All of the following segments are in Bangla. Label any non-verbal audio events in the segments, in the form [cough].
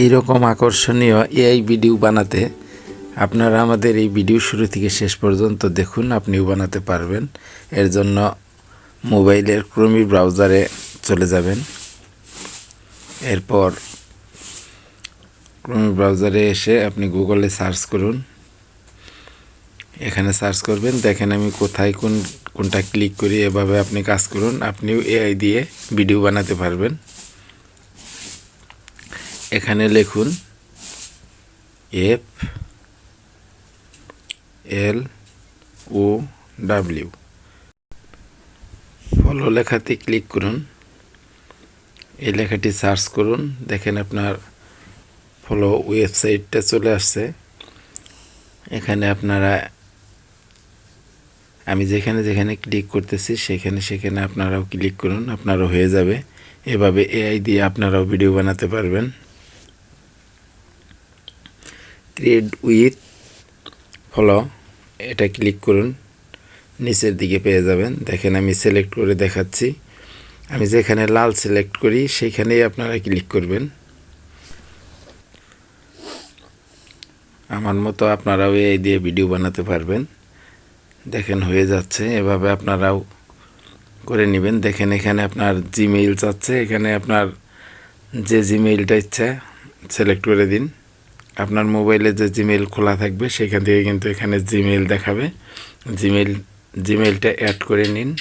এই রকম আকর্ষণীয় এআই ভিডিও বানাতে আপনারা আমাদের এই ভিডিও শুরু থেকে শেষ পর্যন্ত দেখুন, আপনিও বানাতে পারবেন। এর জন্য মোবাইলের ক্রমি ব্রাউজারে চলে যাবেন। এরপর ক্রমি ব্রাউজারে এসে আপনি গুগলে সার্চ করুন। এখানে সার্চ করবেন, দেখেন আমি কোথায় কোন, কোনটা ক্লিক করি, এভাবে আপনি কাজ করুন। আপনিও এআই দিয়ে ভিডিও বানাতে পারবেন। এখানে লিখুন F L O W Flow লেখাতে ক্লিক করুন। এই লেখাটি সার্চ করুন। দেখেন আপনার ফলো ওয়েবসাইটটা চলে আসছে। এখানে আপনারা আমি যেখানে যেখানে ক্লিক করতেছি, সেখানে সেখানে আপনারাও ক্লিক করুন। আপনারও হয়ে যাবে। এভাবে এআই দিয়ে আপনারাও ভিডিও বানাতে পারবেন। ক্রিয়েট উইথ ফলো এটা ক্লিক করুন, নিচের দিকে পেয়ে যাবেন। দেখেন আমি সিলেক্ট করে দেখাচ্ছি। আমি যেখানে লাল সিলেক্ট করি সেইখানেই আপনারা ক্লিক করবেন। আমার মতো আপনারাও এই দিয়ে ভিডিও বানাতে পারবেন। দেখেন হয়ে যাচ্ছে, এভাবে আপনারাও করে নেবেন। দেখেন এখানে আপনার জিমেইল চাচ্ছে এখানে আপনার যে জিমেইলটা ইচ্ছা সিলেক্ট করে দিন। আপনার মোবাইলে যে জিমেল খোলা থাকবে, সেখান থেকে কিন্তু এখানে জিমেল দেখাবে। জিমেল জিমেলটা অ্যাড করে নিন।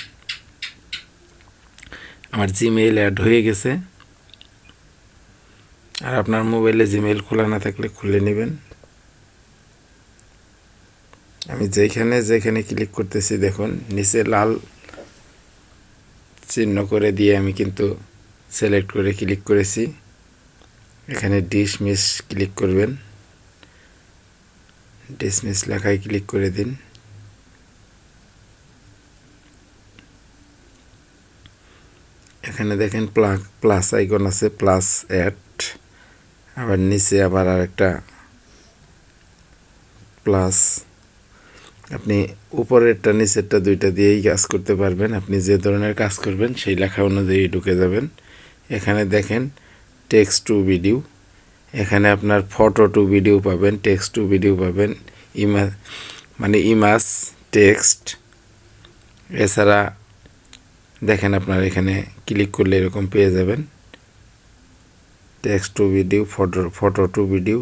আমার জিমেইল অ্যাড হয়ে গেছে। আর আপনার মোবাইলে জিমেল খোলা না থাকলে খুলে নেবেন। আমি যেখানে যেখানে ক্লিক করতেছি, দেখুন, নিচে লাল চিহ্ন করে দিয়ে আমি কিন্তু সিলেক্ট করে ক্লিক করেছি। এখানে ডিশ মিস ক্লিক করবেন। ডিসমিস লেখায় ক্লিক করে দিন। এখানে দেখেন প্লাস আইকন আছে প্লাস অ্যাড আবার নিচে আবার আরেকটা প্লাস আপনি উপরেরটা, নিচেরটা দুইটা দিয়েই কাজ করতে পারবেন। আপনি যে ধরনের কাজ করবেন, সেই লেখা অনুযায়ী ঢুকে যাবেন। এখানে দেখেন টেক্সট টু ভিডিও এখানে আপনার ফটো টু ভিডিও পাবেন টেক্সট টু ভিডিও পাবেন ইমা মানে ইমাজ টেক্সট এছাড়া দেখেন আপনার এখানে ক্লিক করলে এরকম পেয়ে যাবেন। Text to video photo photo to video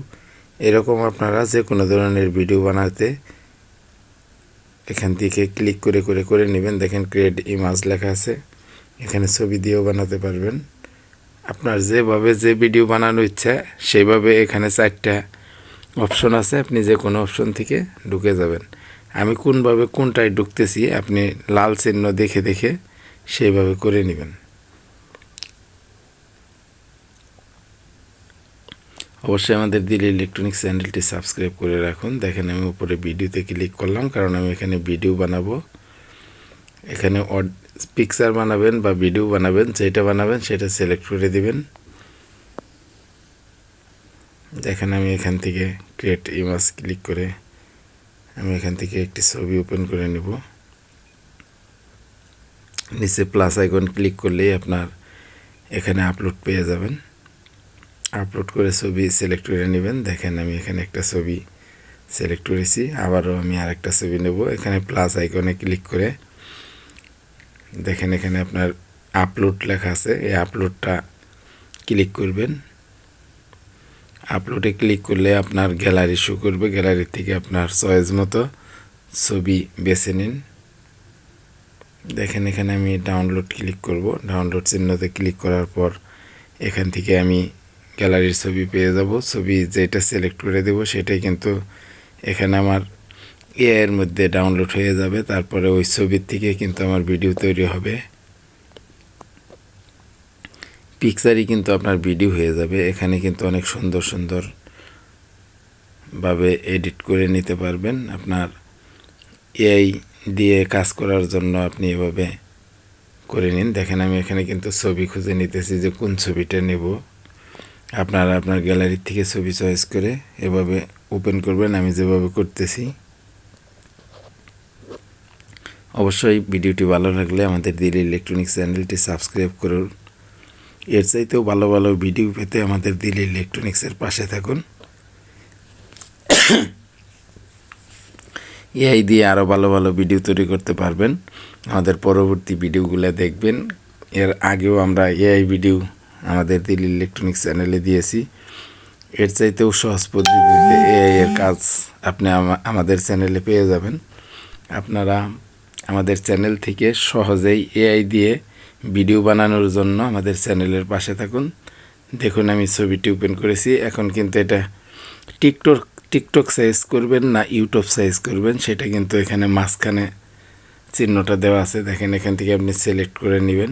এরকম আপনারা যে কোনো ধরনের ভিডিও বানাতে এখান থেকে ক্লিক করে করে করে নেবেন। দেখেন ক্রিয়েট ইমাজ লেখা আছে, এখানে ছবি দিয়েও বানাতে পারবেন। আপনার যেভাবে যে ভিডিও বানানোর ইচ্ছা, সেইভাবে এখানে চারটা অপশন আছে। আপনি যে কোনো অপশন থেকে ঢুকে যাবেন। আমি কোনভাবে কোনটায় ঢুকতেছি, আপনি লাল চিহ্ন দেখে দেখে সেইভাবে করে নেবেন। অবশ্যই আমাদের দিল ইলেকট্রনিক্স চ্যানেলটি সাবস্ক্রাইব করে রাখুন। দেখেন আমি উপরে ভিডিওতে ক্লিক করলাম, কারণ আমি এখানে ভিডিও বানাবো। এখানে পিকচার বানাবেন বা ভিডিও বানাবেন যেটা বানাবেন সেটা সিলেক্ট করে দিবেন। দেখেন আমি এখান থেকে ক্রিয়েট ইমেজ ক্লিক করে আমি এখান থেকে একটি ছবি ওপেন করে নেব। নিচে প্লাস আইকন ক্লিক করলেই আপনার এখানে আপলোড পেয়ে যাবেন। আপলোড করে ছবি সিলেক্ট করে নেবেন। দেখেন আমি এখানে একটা ছবি সিলেক্ট করেছি, আবারও আমি আরেকটা ছবি নেব। এখানে প্লাস আইকনে ক্লিক করে দেখেন এখানে আপনার আপলোড লেখা আছে। এই আপলোডটা ক্লিক করবেন। আপলোডে ক্লিক করলে আপনার গ্যালারি শো করবে। গ্যালারি থেকে আপনার চয়েস মতো ছবি বেছে নিন। দেখেন এখানে আমি ডাউনলোড ক্লিক করব। ডাউনলোড চিহ্নতে ক্লিক করার পর এখান থেকে আমি গ্যালারির ছবি পেয়ে যাব। ছবি যেটা সিলেক্ট করে দেব, সেটাই কিন্তু এখানে আমার এর মধ্যে ডাউনলোড হয়ে যাবে, তারপরে ওই ছবির থেকে কিন্তু আমার ভিডিও তৈরি হবে। পিকচারই কিন্তু আপনার ভিডিও হয়ে যাবে, এখানে কিন্তু অনেক সুন্দর সুন্দর ভাবে এডিট করে নিতে পারবেন। আপনার এআই দিয়ে কাজ করার জন্য আপনি এভাবে করে নিন। দেখেন, আমি এখানে কিন্তু ছবি খুঁজে নিতেছি যে কোন ছবিটা নেব। আপনারা আপনার গ্যালারির থেকে ছবি চয়েস করে এভাবে ওপেন করবেন, আমি যেভাবে করতেছি। অবশ্যই ভিডিওটি ভালো লাগলে আমাদের দিল ইলেকট্রনিক্স চ্যানেলটি সাবস্ক্রাইব করুন। এর চাইতেও ভালো ভালো ভিডিও পেতে আমাদের দিল্লি ইলেকট্রনিক্সের পাশে থাকুন। এআই দিয়ে আরও ভালো ভালো ভিডিও তৈরি করতে পারবেন। আমাদের পরবর্তী ভিডিওগুলো দেখবেন। এর আগেও আমরা এআই ভিডিও আমাদের দিল্লি ইলেকট্রনিক্স চ্যানেলে দিয়েছি। এর চাইতেও সহজ পদ্ধতিতে এআই এর কাজ আপনি আমা- আমাদের চ্যানেলে পেয়ে যাবেন। আপনারা আমাদের চ্যানেল থেকে সহজেই এআই দিয়ে ভিডিও বানানোর জন্য আমাদের চ্যানেলের পাশে থাকুন। দেখুন, আমি ছবিটি ওপেন করেছি। এখন কিন্তু এটা টিকটক টিকটক সাইজ করবেন না ইউটিউব সাইজ করবেন, সেটা কিন্তু এখানে মাঝখানে চিহ্নটা দেওয়া আছে। দেখেন, এখান থেকে আপনি সিলেক্ট করে নেবেন।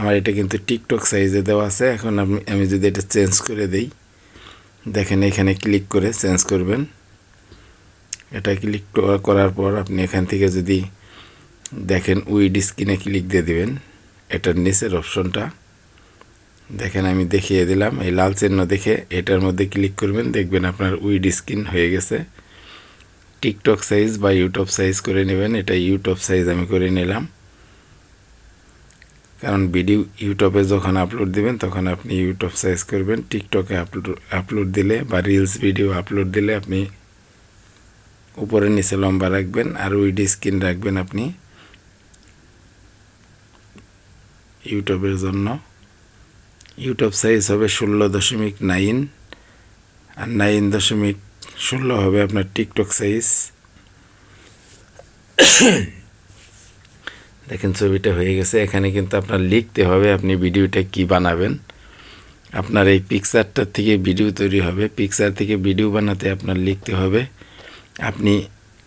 আমার এটা কিন্তু টিকটক সাইজে দেওয়া আছে। এখন আমি আমি যদি এটা চেঞ্জ করে দেই, দেখেন এখানে ক্লিক করে চেঞ্জ করবেন। এটা ক্লিক করার পর আপনি এখান থেকে যদি দেখেন উইড স্ক্রিনে ক্লিক দিয়ে দিবেন। এটার নিচের অপশনটা। দেখেন আমি দেখিয়ে দিলাম, এই লাল চিহ্ন দেখে এটার মধ্যে ক্লিক করবেন, দেখবেন আপনার উইড স্ক্রিন হয়ে গেছে। টিকটক সাইজ বা ইউটিউব সাইজ করে নেবেন, এটা ইউটিউব সাইজ আমি করে নিলাম। কারণ ভিডিও ইউটিউবে যখন আপলোড দিবেন, তখন আপনি ইউটিউব সাইজ করবেন। টিকটকে আপলোড আপলোড দিলে বা রিলস ভিডিও আপলোড দিলে আপনি উপরে নিচে লম্বা রাখবেন আর উইড স্ক্রিন রাখবেন আপনি। ইউটিউবের জন্য। ইউটিউব সাইজ হবে ষোলো দশমিক নাইন আর নাইন দশমিক ষোলো হবে আপনার টিকটক সাইজ [coughs] দেখেন ছবিটা হয়ে গেছে। এখানে কিন্তু আপনার লিখতে হবে আপনি ভিডিওটা কি বানাবেন। আপনার এই পিকচারটার থেকে ভিডিও তৈরি হবে। পিকচার থেকে ভিডিও বানাতে আপনার লিখতে হবে। আপনি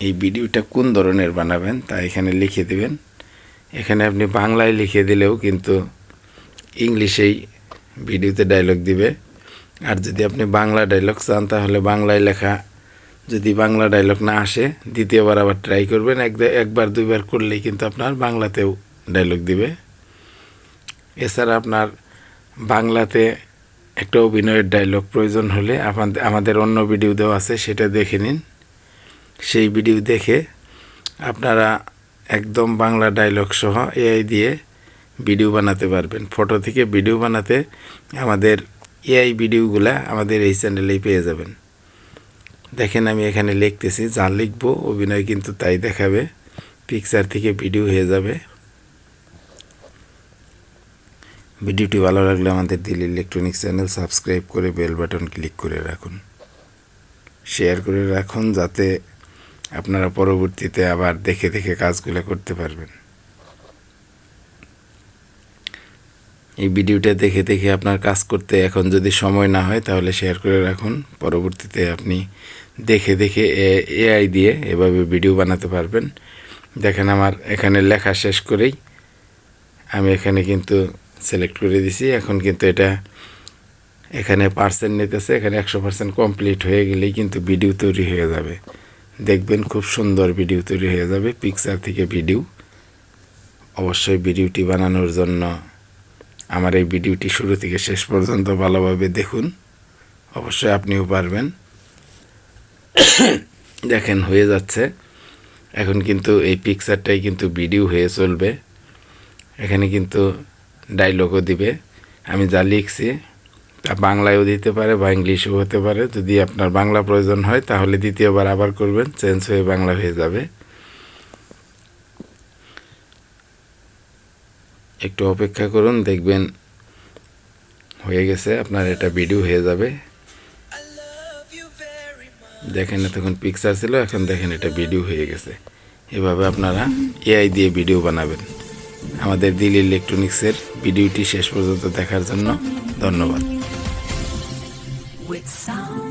এই ভিডিওটা কোন ধরনের বানাবেন তা এখানে লিখে দেবেন। এখানে আপনি বাংলায় লিখে দিলেও কিন্তু ইংলিশেই ভিডিওতে ডায়লগ দিবে। আর যদি আপনি বাংলা ডায়লগ চান, তাহলে বাংলায় লেখা যদি বাংলা ডায়লগ না আসে, দ্বিতীয়বার আবার ট্রাই করবেন। এক একবার, দুইবার করলেই কিন্তু আপনার বাংলাতেও ডায়লগ দিবে। এছাড়া আপনার বাংলাতে একটা অভিনয়ের ডায়লগ প্রয়োজন হলে আমাদের অন্য ভিডিও দেওয়া আছে, সেটা দেখে নিন। সেই ভিডিও দেখে আপনারা একদম বাংলা ডায়লগ সহ এআই দিয়ে ভিডিও বানাতে পারবেন। ফটো থেকে ভিডিও বানাতে আমাদের এআই ভিডিওগুলা আমাদের এই চ্যানেলেই পেয়ে যাবেন। দেখেন আমি এখানে লিখতেছি, যা লিখব, অভিনয় কিন্তু তাই দেখাবে। পিকচার থেকে ভিডিও হয়ে যাবে। ভিডিওটি ভালো লাগলে আমাদের দিল ইলেকট্রনিক্স চ্যানেল সাবস্ক্রাইব করে বেল বাটন ক্লিক করে রাখুন। শেয়ার করে রাখুন যাতে আপনারা পরবর্তীতে আবার দেখে দেখে কাজগুলো করতে পারবেন। এই ভিডিওটা দেখে দেখে আপনার কাজ করতে এখন যদি সময় না হয়, তাহলে শেয়ার করে রাখুন। পরবর্তীতে আপনি দেখে দেখে এআই দিয়ে এভাবে ভিডিও বানাতে পারবেন। দেখেন আমার এখানে লেখা শেষ করেই আমি এখানে কিন্তু সিলেক্ট করে দিছি। এখন কিন্তু এটা এখানে পার্সেন্ট নিতেছে, এখানে একশো পার্সেন্ট কমপ্লিট হয়ে গেলেই কিন্তু ভিডিও তৈরি হয়ে যাবে। দেখবেন খুব সুন্দর ভিডিও তৈরি হয়ে যাবে পিকচার থেকে ভিডিও অবশ্যই ভিডিওটি বানানোর জন্য আমার এই ভিডিওটি শুরু থেকে শেষ পর্যন্ত ভালোভাবে দেখুন। অবশ্যই আপনিও পারবেন। [coughs] দেখেন, হয়ে যাচ্ছে। এখন কিন্তু এই পিকচারটাই কিন্তু ভিডিও হয়ে চলবে। এখানে কিন্তু ডায়লগও দিবে। আমি যা লিখছি বাংলায়ও দিতে পারে বা ইংলিশও হতে পারে। যদি আপনার বাংলা প্রয়োজন হয়, তাহলে দ্বিতীয়বার আবার করবেন, চেঞ্জ হয়ে বাংলা হয়ে যাবে। একটু অপেক্ষা করুন, দেখবেন হয়ে গেছে, আপনার এটা ভিডিও হয়ে যাবে। দেখেন এতক্ষণ পিকচার ছিল, এখন দেখেন এটা ভিডিও হয়ে গেছে। এভাবে আপনারা এআই দিয়ে ভিডিও বানাবেন। আমাদের দিল ইলেকট্রনিক্সের ভিডিওটি শেষ পর্যন্ত দেখার জন্য ধন্যবাদ। Sound